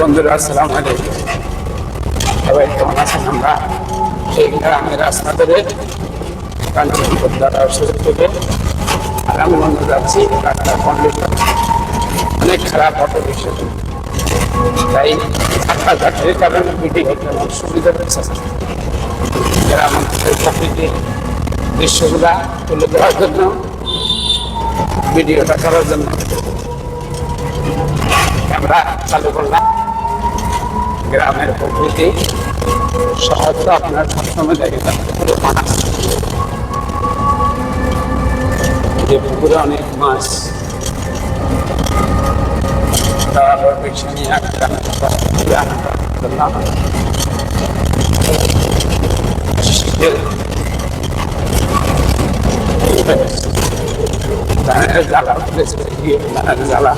বন্ধুরা, আসসালাম আলাইকুম। সবাই কেমন আছেন আমরা? এই গ্রামের রাস্তা ধরে কাঞ্চনপুর দ্বারা শুরু থেকে আরামগঞ্জ যাচ্ছি রাস্তার কন্ডিশন অনেক খারাপ অটো রিক্সা তাই রাস্তাঘাটের কারণে ভিডিও তেমন সুবিধা হচ্ছে। না। গ্রাম অঞ্চলের প্রকৃতির দৃশ্যগুলা তুলে দেওয়ার জন্য, ভিডিওটা করার জন্য। ক্যামেরা চালু করলাম। গ্রামের প্রকৃতি তো আপনার সবসময় দেখে মাছ যে পুকুরে অনেক মাছ তারপর রিক্সা নিয়ে এক গ্রামের প্রকৃতি আনন্দ করলাম জ্বালা জ্বালা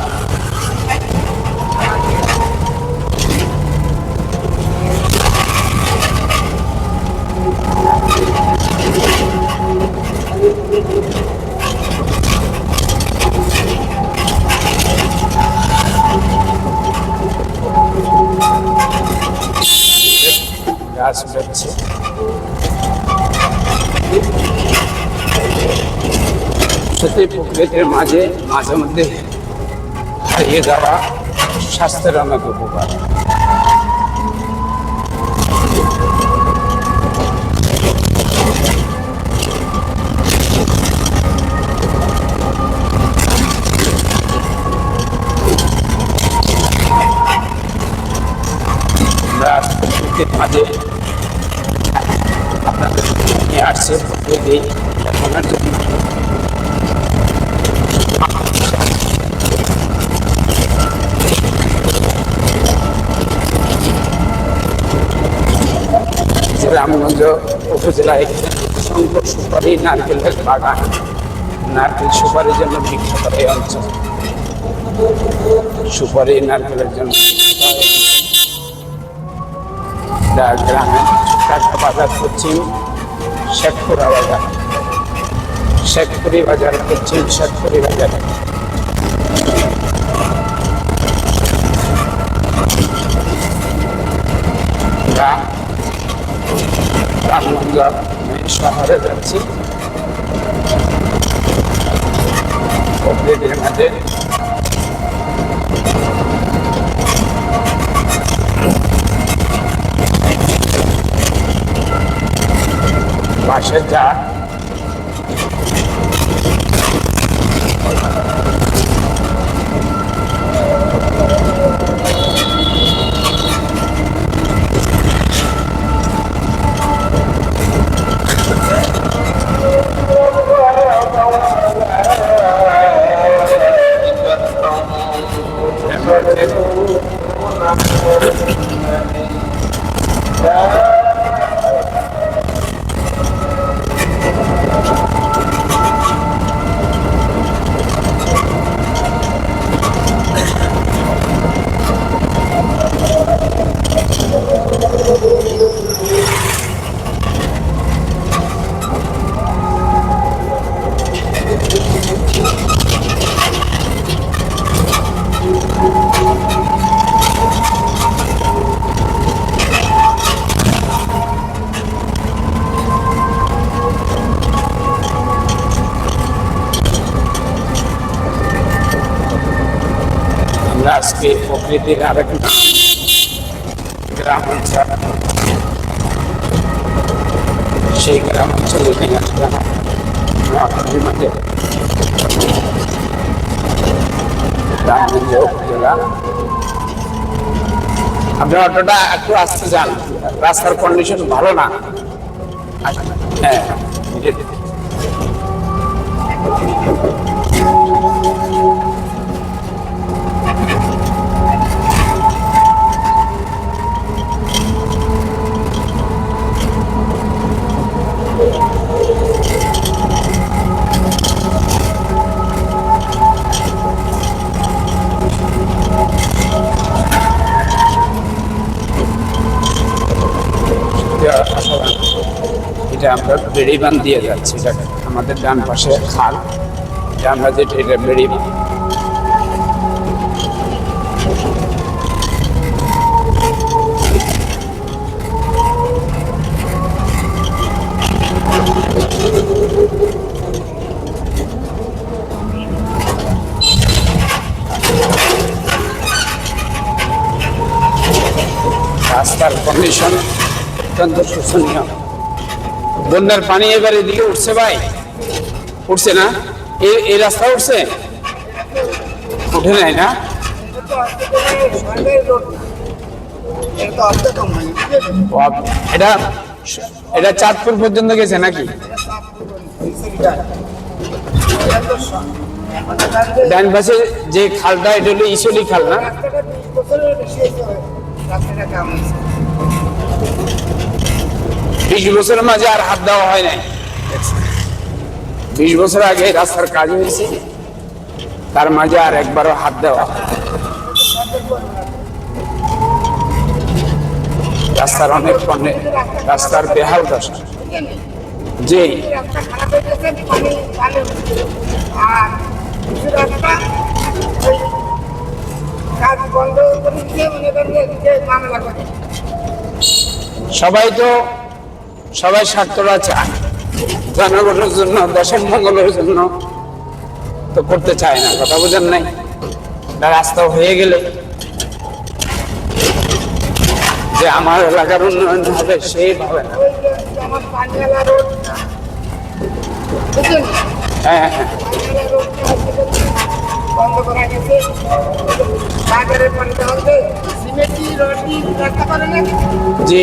গাছ বেড়ছে সত্যি প্রকৃতির মাঝে মাঝে মধ্যে হারিয়ে যাওয়া স্বাস্থ্যের অনেক উপকার। আমরা প্রকৃতির মাঝে আপনাদের নিয়ে আসছে। প্রকৃতি দেখানোর জন্য রামগঞ্জ উপজেলায় শঙ্কর সুপারি নারকেলের বাগান। নারকেল সুপারির জন্য বিখ্যাত এই অঞ্চল। সুপারি নারকেলের জন্য গ্রামে বাজার পশ্চিম শেখপুরা বাজার। শেখপুরি বাজার পশ্চিম শেখপুরি বাজার। রামগঞ্জ শহরে যাচ্ছি। আমাদের পাশে যা। Yeah. আজকে প্রকৃতির আরেক গ্রাম অঞ্চল। সেই গ্রাম অঞ্চলে নিয়ে আসলাম মাঝে আপনি অটোটা একটু আসতে যান। রাস্তার কন্ডিশন ভালো না। হ্যাঁ আমরা বেড়িবান দিয়ে যাচ্ছি। এটাকে আমাদের ডান পাশে খাল। এটা আমরা যে এটা বেড়িবান রাস্তার কন্ডিশন অত্যন্ত শোষণীয় বন্যার পানি এবার এদিকে উঠছে ভাই। উঠছে না? এই রাস্তা উঠছে? উঠে নাই না? এটা এটা চাঁদপুর পর্যন্ত গেছে নাকি? ডান পাশে যে খালটা, এটা হলো ইসলি খাল না? বিশ বছরের মাঝে আর হাত দেওয়া হয় নাই। বিশ বছর আগে রাস্তার কাজ হয়েছে, তার মাঝে আর একবারও হাত দেওয়া রাস্তার অনেক পণ্যে রাস্তার বেহাল দশা যে সবাই তো সবাই স্বার্থরা চায় জনগণের জন্য দেশের মঙ্গলের জন্য তো করতে চায় না, কথা বোঝেন নাই? রাস্তা হয়ে গেলে যে আমার এলাকার উন্নয়ন হবে সেই ভাবে না। হ্যাঁ হ্যাঁ। পানিয়ালা রোডটা হচ্ছে যে বন্ধ করা গেছে বাজারের পানিতে হচ্ছে সিমেন্টি রডি রাস্তা করে না জি।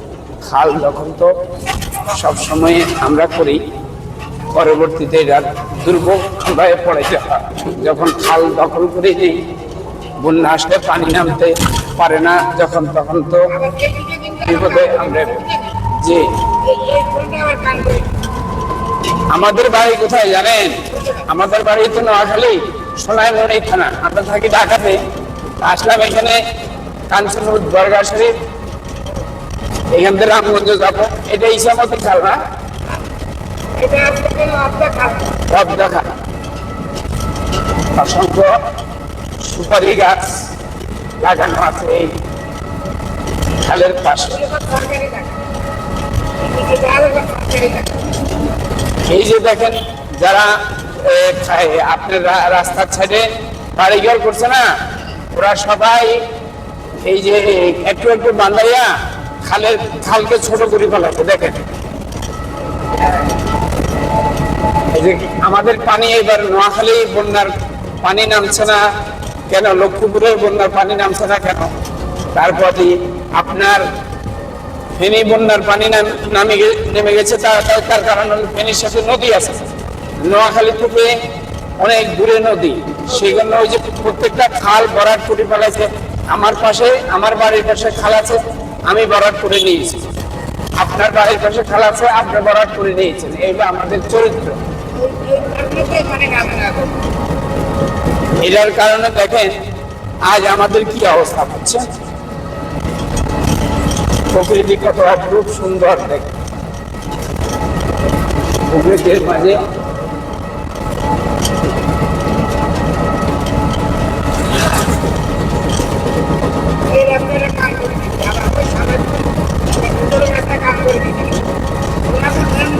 খাল যখন তো সবসময় আমরা করি। পরবর্তীতে এটা দুর্ভোগ হয়ে হয় যখন খাল দখল করে নেই, বন্যা আসলে পানি নামতে পারে না, যখন তখন তো বিপদে আমরা যে আমাদের বাড়ি কোথায় জানেন? আমাদের বাড়ি তো নোয়াখালী সোনাইমণি থানা। আমরা থাকি ঢাকাতে। আসলাম এখানে কাঞ্চনপুর দরগা শরীফ এখান থেকে রামগঞ্জ যাব। এটা ইসামতি খাল না? অসংখ্য সুপারি গাছ লাগানো আছে এই খালের পাশে। এই যে দেখেন যারা আপনার রাস্তার সাইডে বাড়িঘর করছে না ওরা সবাই এই যে একটু একটু বান্ধাইয়া খালের খালকে ছোট করে ফেলাচ্ছে দেখেন। আমাদের পানি এবার নোয়াখালী বন্যার পানি নামছে না কেন? লক্ষ্মীপুরের বন্যার পানি নামছে না কেন? তারপরে আপনার ফেনী বন্যার পানি নাম- নামে গেছে তার কারণ ফেনীর সাথে নদী আছে। নোয়াখালী থেকে অনেক দূরে নদী সেই জন্য ওই যে প্রত্যেকটা খাল বরাট করে ফেলাছে। আমার পাশে, আমার বাড়ির পাশে খাল আছে। আমি বরাট করে নিয়েছি। আপনার বাড়ির পাশে খাল আছে, আপনি বরাট করে নিয়েছেন। এইটা আমাদের চরিত্র। এটার কারণে দেখেন, আজ আমাদের কি অবস্থা হচ্ছে? প্রকৃতি কত অপরূপ সুন্দর দেখে। প্রকৃতির মাঝে এই রাস্তাটা কাম করে দিচ্ছে আবার ওই সামনে ভিতরে রাস্তা কাম করে দিচ্ছে ওই রাস্তা ট্রেন বাজারে ওই রাস্তা আমি এখানে দশ টাকার রাস্তা চলতে রাস্তা করে গেলে পারে না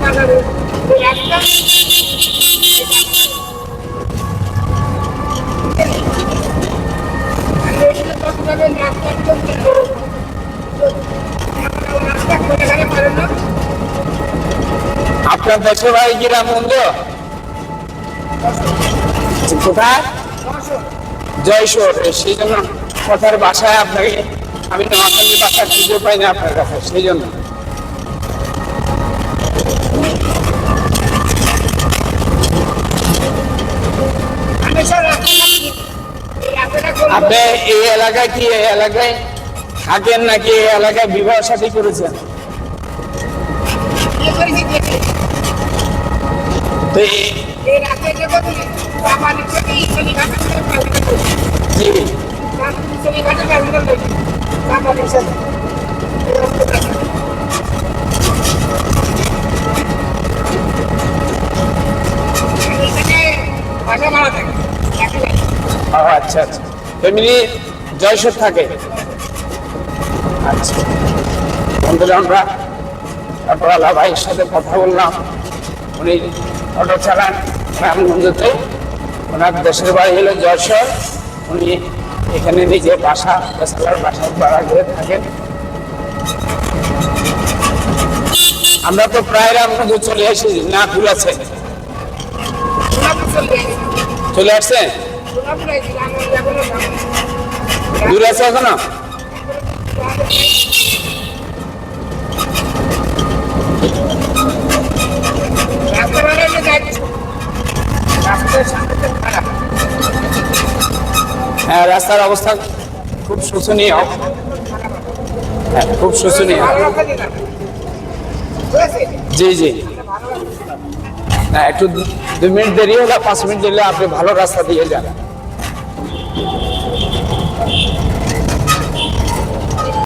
আপনার দেশে ভাই কি রামগঞ্জ কোথায়? জয়শোর সেই জন্য কথার বাসায় আপনাকে আমি নোয়াখালীর বাসা খুঁজে পাই না আপনার কাছে, সেই জন্য। আপনি এই এলাকায় কি এই এলাকায় থাকেন নাকি এই এলাকায় বিবাহ সাথী করেছেন? আচ্ছা আচ্ছা। ফ্যামিলি জয়সর থাকে। আচ্ছা। বন্ধুরা আমরা অটোওয়ালা ভাইয়ের সাথে কথা বললাম। উনি অটো চালান রামগঞ্জতে। ওনার দেশের বাড়ি হলো যশোর। উনি এখানে নিজে বাসা বেসালার বাসা ভাড়া করে থাকেন। আমরা তো প্রায় রামগঞ্জ চলে আসি না সোনাপুর চলে গেছে। দূর আছে এখনও। হ্যাঁ রাস্তার অবস্থা খুব শোচনীয় হ্যাঁ খুব শোচনীয়? জি জি একটু দু- মিনিট দেরি হলে পাঁচ মিনিট দিলে আপনি ভালো রাস্তা দিয়ে যান।